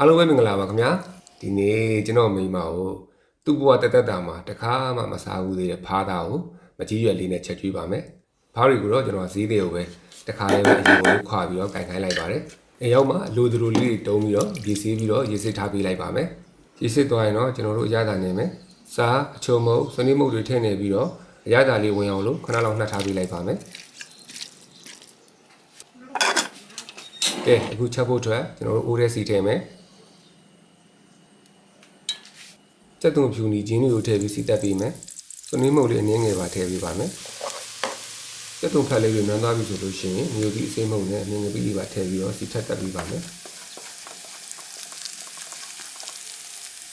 အားလုံးပဲမင်္ဂလာပါခင်ဗျာဒီနေ့ကျွန်တော်မိန်းမကိုသူ့ဘဝတက်တက်တာမှာတခါမှမစားဘူးသေးတဲ့ဖားသားကိုမကြီးရွယ်လေးနဲ့ချက်ကျွေးပါမယ်ဖားတွေကိုတော့ကျွန်တော်ဈေးတွေကိုပဲတခါလေးပဲအရင်ကခွာပြီးတော့ကင်ခိုင်းလိုက်ပါတယ်အဲရောက်မှလူသူလူလေးတွေတုံးပြီးတော့ရေဆေးပြီးတော့ရေဆေးထားပေးလိုက်ပါမယ်ရေဆေးသွားရင်တော့ကျွန်တော်တို့အရသာနေမယ်စားအချုံမုတ်စနေမုတ်တွေထည့်နေပြီးတော့အရသာလေးဝင်အောင်လို့ခဏလောက်နှက်ထားပေးလိုက်ပါမယ်ကဲအခုချက်ဖို့အတွက်ကျွန်တော်တို့အိုးရဲစီထည့်မယ် စက်သွန်ဖြူနီဂျင်းတွေကိုထည့်ပြီးစီတက်ပေးမယ်စနည်းမုတ်လေးအနည်းငယ်ပါထည့်ပေးပါမယ်စက်သွန်ဖက်လေးတွေနန်းသွားပြီဆိုလို့ရှိရင်မြို့ပြီးအစိမ်းမုတ်နဲ့အနည်းငယ်ပြီးပါထည့်ပြီးတော့စီထက်တက်ပေးပါမယ်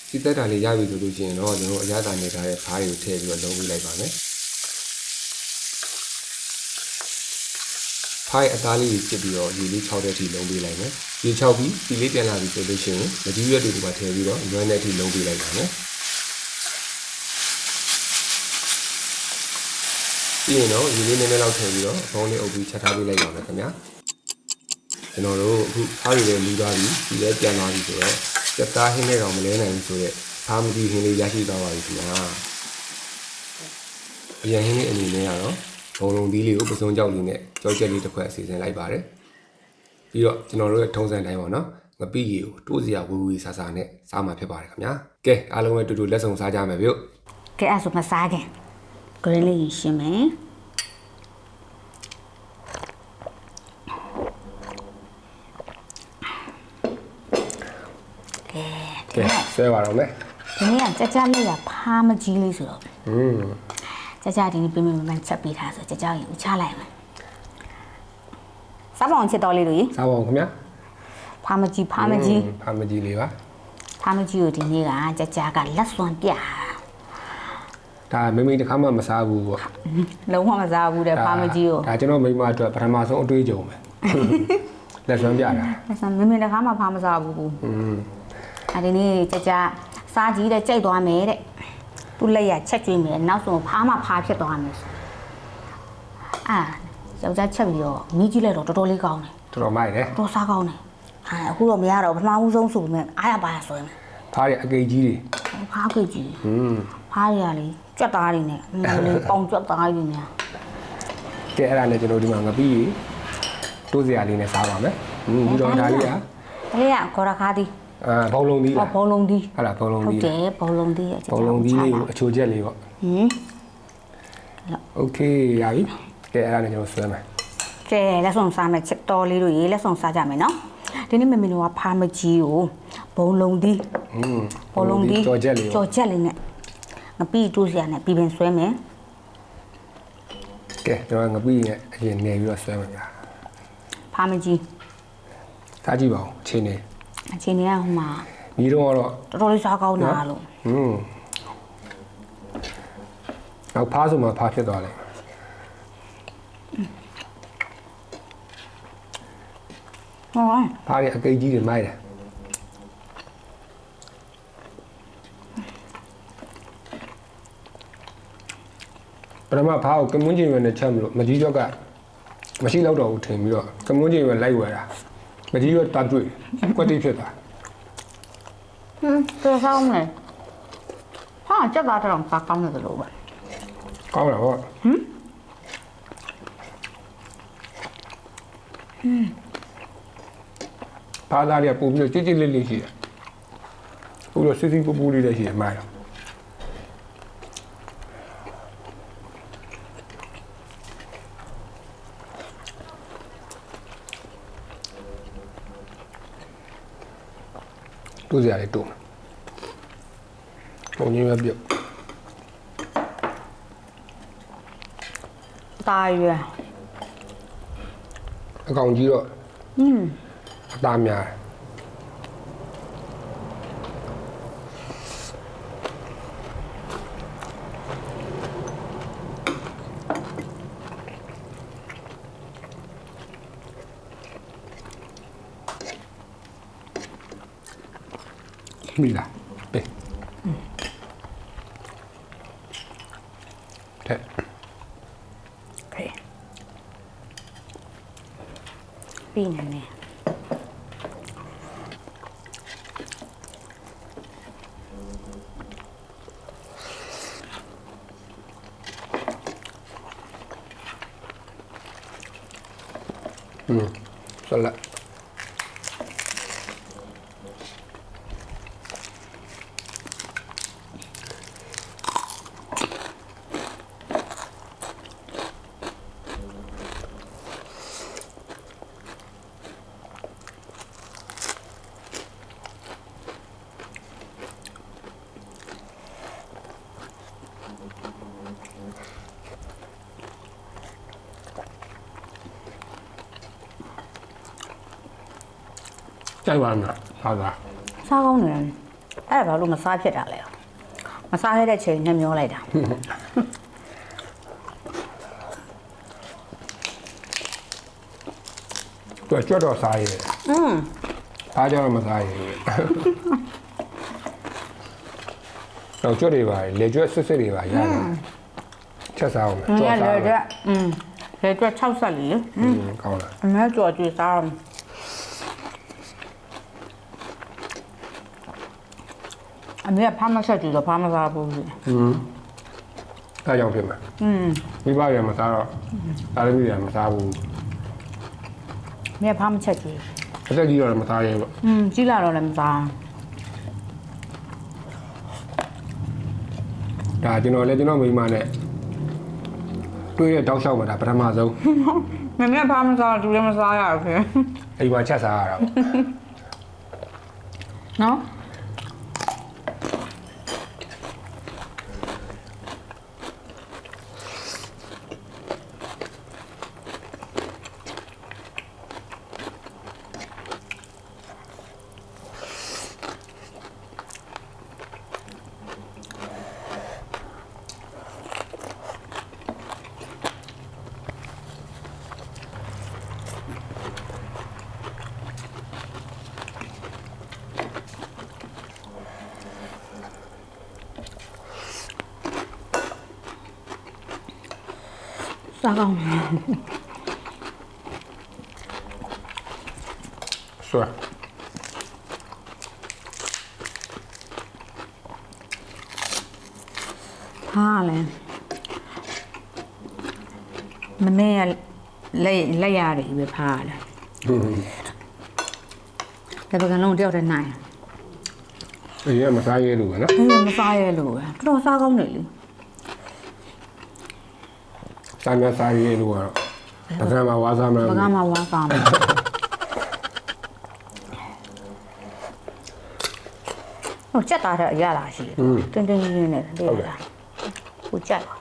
စီတက်တာလေးရပြီဆိုလို့ရှိရင်တော့ကျွန်တော်အရသာနေထားတဲ့ဖားတွေကိုထည့်ပြီးတော့လုံးပေးလိုက်ပါမယ်ဖိုင်အသားလေးဖြစ်ပြီးတော့ရေလေး6တဲ့အထိလုံးပေးလိုက်မယ်။ရေ6ပြီးစီလေးပြန်လာပြီဆိုလို့ရှိရင်မကြီးရွက်တွေကထည့်ပြီးတော့ရွမ်းတဲ့အထိလုံးပေးလိုက်ပါမယ်။ ပြီးရင်တော့ရေလေးနည်းနည်းလောက်ထည့်ပြီးတော့အပေါင်းလေးအုပ်ပြီးချက်ထားပေးလိုက်ပါမယ်ခင်ဗျာ။ကျွန်တော်တို့အခုအားရည်လေးလူသွားပြီဒီလည်းပြန်သွားပြီဆိုတော့စက်သားဟင်းနဲ့တော့မလဲနိုင်ဘူးဆိုတော့အားမကြီးဟင်းလေးရရှိသွားပါပြီခင်ဗျာ။အရင်ဟင်းလေးအနေနဲ့ကတော့ဘုံလုံးသီးလေးကိုပစုံကြောက်လေးနဲ့ကြောချက်လေးတစ်ခွက်အစီအစဉ်လိုက်ပါတယ်ပြီးတော့ကျွန်တော်တို့ရဲ့ထုံးစံတိုင်းပေါ့နော်ငပိရီကိုတိုးစရာဝူဝီဆာဆာနဲ့စားမှာဖြစ်ပါတယ်ခင်ဗျာကဲအားလုံးပဲတူတူလက်ဆောင်စားကြမယ်ဗျို့ကဲအဲ့ဆိုမစားခင် ဂရင်းလေးရင်ရှင်းမယ်ကဲကဲဆွဲပါတော့မယ်ဒီနေ့ကကြကြလေးကဖားမကြီးလေးဆိုတော့อืมကြကြဒီနေ့ပြင်ပြင်မှန်ချက်ပေးထားဆိုကြကြရင်ဦးချလိုက်မယ်စားပေါအောင်ချစ်တော်လေးတို့ရေစားပါဦးခင်ဗျာဖားမကြီးဖားမကြီးဖာမကြီးလေးပါဖားမကြီးကိုဒီနေ့ကကြကြကလက်စွမ်းပြ ဒါမိမိတစ်ခါမှမစားဘူးပေါ့ လုံးဝမစားဘူးတဲ့ဖားမကြီးကို ဒါကျွန်တော်မိမအတွက်ပထမဆုံးအတွေ့အကြုံပဲလက်ဆွမ်းပြတာ လက်စွမ်းမင်းမင်းတခါမှဖားမစားဘူးဘူး อืม အဲဒီနေ့ကြကြစားကြီးတဲ့ကြိတ်သွားမယ်တဲ့သူ့လက်ရချက်ကျွေးမယ်နောက်ဆုံးဖားမှဖားဖြစ်သွားမယ်ဆိုအာယောက်ျားချက်ပြီးတော့မိကြီးလိုက်တော့တော်တော်လေးကောင်းတယ် တော်တော်မိုက်တယ် တော်စားကောင်းတယ်ဟာအခုတော့မရတော့ပထမဦးဆုံးဆိုပေမဲ့အားရပါရဆိုရင် ဖားရအကိတ်ကြီးတွေ ဖားကိတ်ကြီး อืม ဖားရလေကြွက်သားတွေနဲ့မလေးပေါင်ကြွက်သားတွေနဲ့ ကဲအဲ့ဒါနဲ့ကျွန်တော်ဒီမှာငပိရီတိုးစရာလေးနဲ့စားပါမယ်อืมဒီတော့ဒါလေးက ဒါလေးကခေါ်ရခါးသည် အာဘောလုံးသီး ဟော လား ဘောလုံးသည် ဟုတ်လားဘောလုံး ဟုတ် သီး တယ်ဘောလုံးသည်အချက် ဘောလုံးသီးလေးကိုအချိုချက်လေးပေါ့ ဟင် โอเคရပြီကဲအဲ့ဒါနဲ့ကျွန်တော်ဆွဲမယ် ကဲလက်ဆောင်စားမယ်ချက်တော်လေးတို့ရေလက်ဆောင်စားကြမယ်နော်ဒီနေ့မမေတို့ကဖားမကြီးကိုဘုံလုံးသည် อืม ဘောလုံးသည် ကြော်ချက်လေးပေါ့ ကြော်ချက်လေးနဲ့ ငပိတူးစရာနဲ့ပြီးပင်ဆွဲမယ်ကဲကျွန်တော်ငပိနဲ့အရင်နေပြီးတော့ဆွဲမယ်ဗျာဖားမကြီးစားကြည့်ပါဦးအချင်းနေအချိန်ကြီးကဟိုမှာညီတော့ကတော့တော်တော်လေးစားကောင်းတာလို့อืมနောက်ဖားဆိုမှဖားဖြစ်သွားတယ်ဟောဖားရဲ့အကိတ်ကြီးတွေမိုက်တယ် ပထမဖားကိုကမွန်းကျင်ရွယ်နဲ့ချက်မလို့မကြီးကျောက်ကမရှိတော့တော့ဘူးထင်ပြီးတော့ကမွန်းကျင်ရွယ်လိုက်ဝယ်တာမကြီးရွက်တတွေ့ကွက်တိဖြစ်သွားဟင်းတော်စားမယ်ဟာကြက်သားတော့စားကောင်းတယ်လို့ပဲကောင်းတာပေါ့ဖားသားတွေကပို့ပြီးတော့ကြစ်ကြစ်လေးလေးရှိတယ်။ပို့တော့စစ်စစ်ပူပူလေးလည်းရှိတယ်မိုင်းတော့ တူစရာလေးတူမယ်။ပုံကြီးပဲပြုတ် ตายရွယ် အကောင်ကြီးတော့ อืม အသားများတယ် 밀 라. 빼. 돼. 그 래. 미나 네. ကြိုက်ပါမလားဟာသာ စားကောင်းတယ်အဲ့ဒါဘာလို့မစားဖြစ်တာလဲမစားရတဲ့ချိန်နဲ့မျောလိုက်တာ သူကကြွတ်တော့စားရည် อืม အားကြောင့်မစားရည်တော့ကြွတ်တွေပါလေကြွတ်စစ်စစ်တွေပါရတယ်ချက်စားအောင်မယ် ငါ ကြော် ရ စား လေ အောင် တဲ့อืมလေအတွက်60လီ อืมကောင်းလား အမဲကြော်ကြည့်စားအောင် အမေကဖမ်းမဆက်ကြည့်တော့ဖမ်းမစားဘူးလေ อืมအားကြောင့်ဖြစ်မှာ อืม မိဘရမစားတော့တာသမီးရမစားဘူး အမေကဖမ်းမချက်ကြည့် အသက်ကြီးတော့မစားရဲဘူး อืมကြီးလာတော့လည်းမစား ဒါကျွန်တော်လည်းကျွန်တော်မိန်းမနဲ့တွေ့တဲ့တောက်လျှောက်မှာဒါပထမဆုံး မမေကဖမ်းမစားတော့သူလည်းမစားရဘူးခင် အိမ်မှာချက်စားရတာပေါ့ နော် စားကောင်းတယ်ဆွဲဟာလေမမေကလက်လက်ရတယ်ပဲဖားတယ်တပကံလုံးတယောက်တည်းနိုင်အေးရမစားရဲလို့ပဲနော်အေးမစားရဲလို့ပဲတော်တော်စားကောင်းတယ်လေ စားများစားရဲလို့ကတော့ပကံမှာဝါစားမှာပကံမှာဝါစားမယ်ဟိုကြက်သားတဲ့အရလာရှိတယ်တင်းတင်းရင်းနဲ့လေးရတာဟိုကြက်ပါ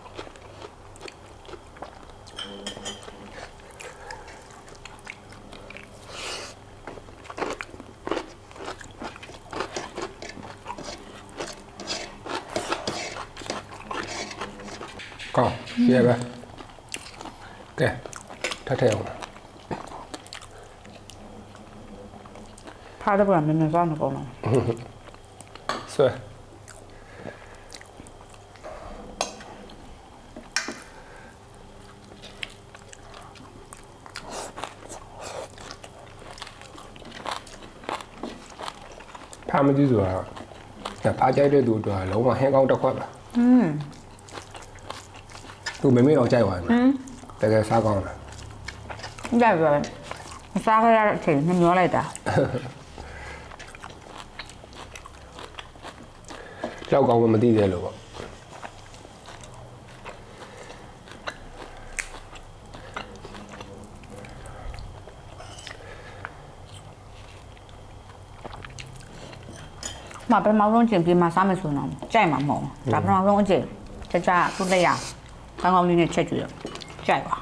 ကောင်းရှင်းပဲကဲ ထပ်ထည့်အောင်ဖားတော့ကမင်းမစားနေကောင်းလားဆွဲဖာမကြည့်ဆိုတာဒါဖာကြိုက်တဲ့သူတို့ကလုံးဝဟင်း ကောင်းတစ်ခွက်ပါอืมသူမမေတော့ကြိုက်သွားတယ်တကယ်စားကောင်းတယ်ကြက်ပဲမစားခဲ့ရတဲ့အချိန်နှမျောလိုက်တာလောက်ကောင်းမှမသိသေးလို့ပေါ့မပထမဆုံးချိန်ပြေးမှာစားမယ်ဆိုတော့ကြိုက်မှာမဟုတ်ဘူးဒါပထမဆုံးအချိန်ကြကြသူ့လက်ရကောင်းကောင်းလေးနဲ့ချက်ကြည့်တော့ကြိုက်ပါ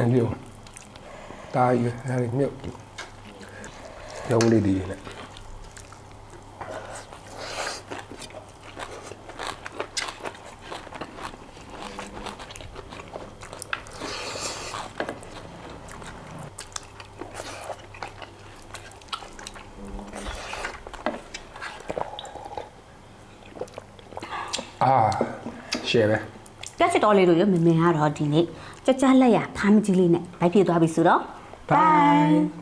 അയ്യോ തായ് അരിഞ്ഞു നമ്മുടെ രീതിയിൽ Ah, chévere. ပြချစ်တော်လေးတို့ရမမင်ကတော့ဒီနေ့ ကြကြလက်ရဖားမကြီးလေးနဲ့ဘိုက်ပြေးသွားပြီဆိုတော့ Bye